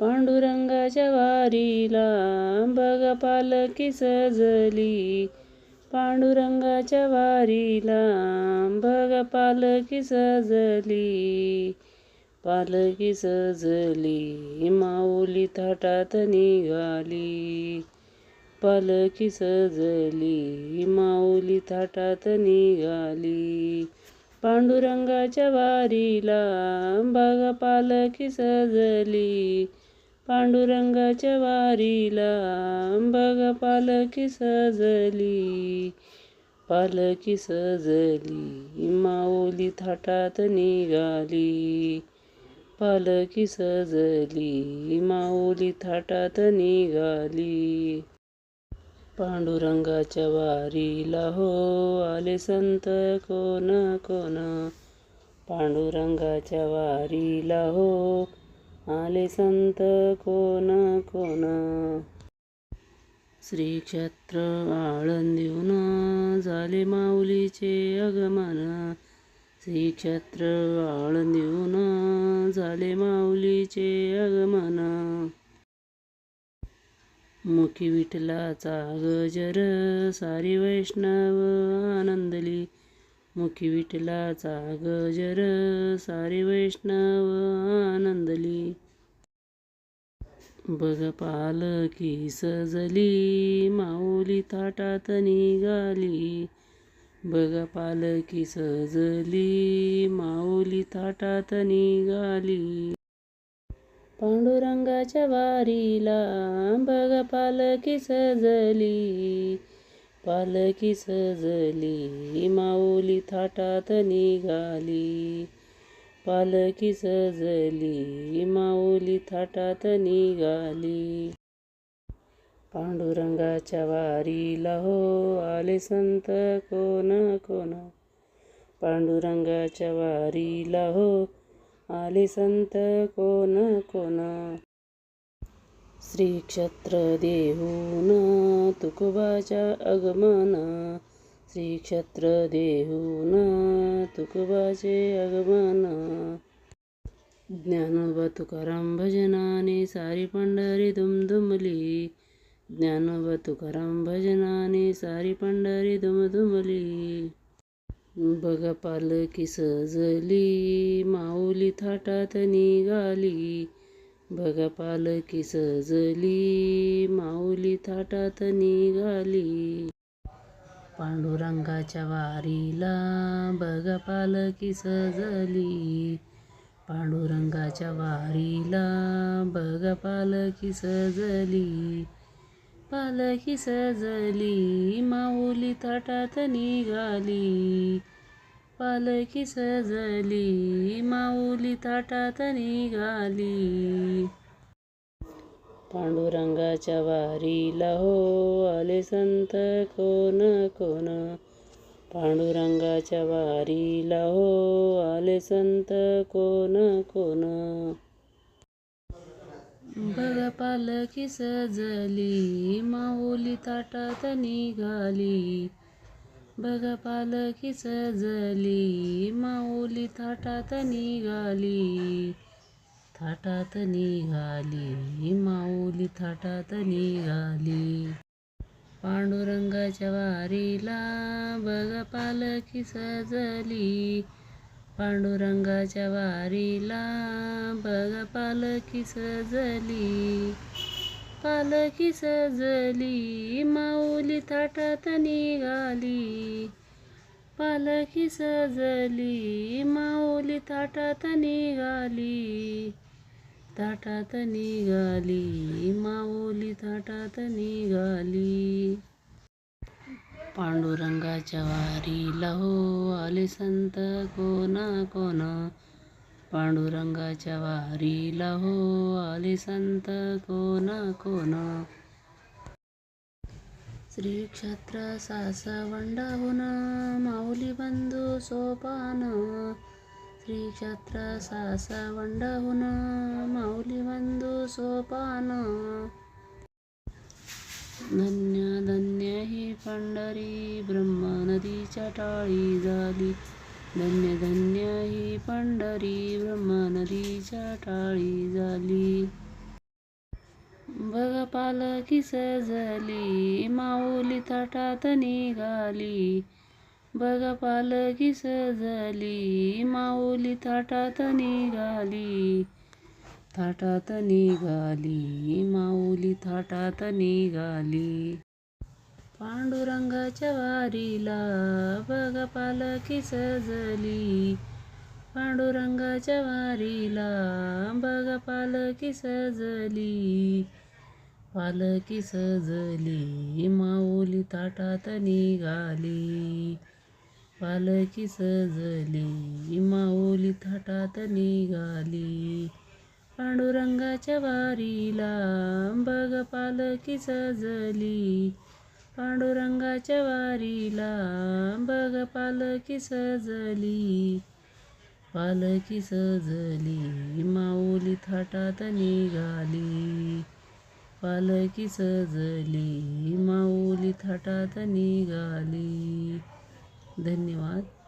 पांडुरंगाच्या वारीला बघ पालखी सजली पांडुरंगाच्या वारीला बघ पालखी सजली पालखी सजली माऊली थाटात निघाली. पालखी सजली माऊली थाटात निघाली. पांडुरंगाच्या वारीला बघ पालखी सजली पांडुरंगाच्या वारीला बघ पालखी सजली पालखी सजली माऊली थाटात निघाली पालखी सजली माऊली थाटात निघाली. पांडुरंगाच्या वारीला हो आले संत कोण कोण पांडुरंगाच्या वारीला हो आले संत कोण कोण? श्री क्षेत्र आळंदीहून झाले माऊलीचे आगमन. श्री क्षेत्र आळंदीहून झाले माऊलीचे आगमन. मुखी विठलाचा गजर सारी वैष्णव आनंदली. मुखी विठलाचा गजर सारी वैष्णव आनंदली. बघ पालखी सजली माऊली ताटात निघाली. बघ पालखी सजली माऊली ताटात निघाली. पांडुरंगाच्या वारीला बघ पालखी सजली पालखी सजली माऊली थाटात निघाली. पालखी सजली माऊली थाटात निघाली. पांडुरंगाच्या वारीला हो आले संत कोण कोण? पांडुरंगाच्या वारीला हो आले संत कोण कोण? श्री क्षेत्र देहून तुकोबाच्या आगमन श्री क्षेत्र देहून तुकोबाचे आगमन। ज्ञानोबा तुकाराम भजनाने सारी पंढरी दुमदुमली। ज्ञानोबा तुकाराम भजनाने सारी पंढरी दुमदुमली। बघ पालखी सजली माऊली थाटात निघाली। बघ पालखी सजली माऊली थाटात निघाली। पांडुरंगाच्या वारीला बघ पालखी सजली पांडुरंगाच्या वारीला बघ पालखी सजली पालखी सजली माऊली ताटात निघाली. पालखी सजली माऊली ताटात निघाली. पांडुरंगाच्या वारीला हो आले संत कोण कोण? पांडुरंगाच्या वारीला हो आले संत कोण कोण? बघ पालखी सजली माऊली ताटात निघाली. बघ पालखी सजली माऊली ताटात निघाली. थाटात निघाली. माऊली थाटात निघाली. पांडुरंगाच्या वारीला बघ पालखी सजली. पांडुरंगाच्या वारीला बघ पालखी सजली. पालखी सजली. माऊली थाटात निघाली. पालखी सजली. माऊली थाटात निघाली. ताटात निघाली माऊली ताटात निघाली. पांडुरंगाच्या वारीला हो आले संत कोणा कोण. पांडुरंगाच्या वारीला हो आले संत कोणा कोण. श्री क्षेत्र सासवंडाहून माऊली बंधू सोपान. श्री क्षेत्र सासवंडाहून माऊली बंधू सोपान. धन्य धन्य ही पंढरी ब्रह्मा नदीच्या टाळी झाली. धन्य धन्य ही पंढरी ब्रह्मा नदीच्या टाळी झाली. बघ पालखी सजली माऊली थाटात निघाली. बघ पालखी सजली माऊली थाटात निघाली. थाटात निघाली माऊली थाटात निघाली. पांडुरंगाच्या वारीला बघ पालखी सजली पांडुरंगाच्या वारीला बघ पालखी सजली पालकी सजली माऊली ताटात निघाली. पालखी सजली माऊली थाटात निघाली. पांडुरंगाच्या वारीला बघ पालखी सजली. पांडुरंगाच्या वारीला बघ पालखी सजली. पालखी सजली माऊली थाटात निघाली. पालखी सजली माऊली थाटात निघाली. धन्यवाद.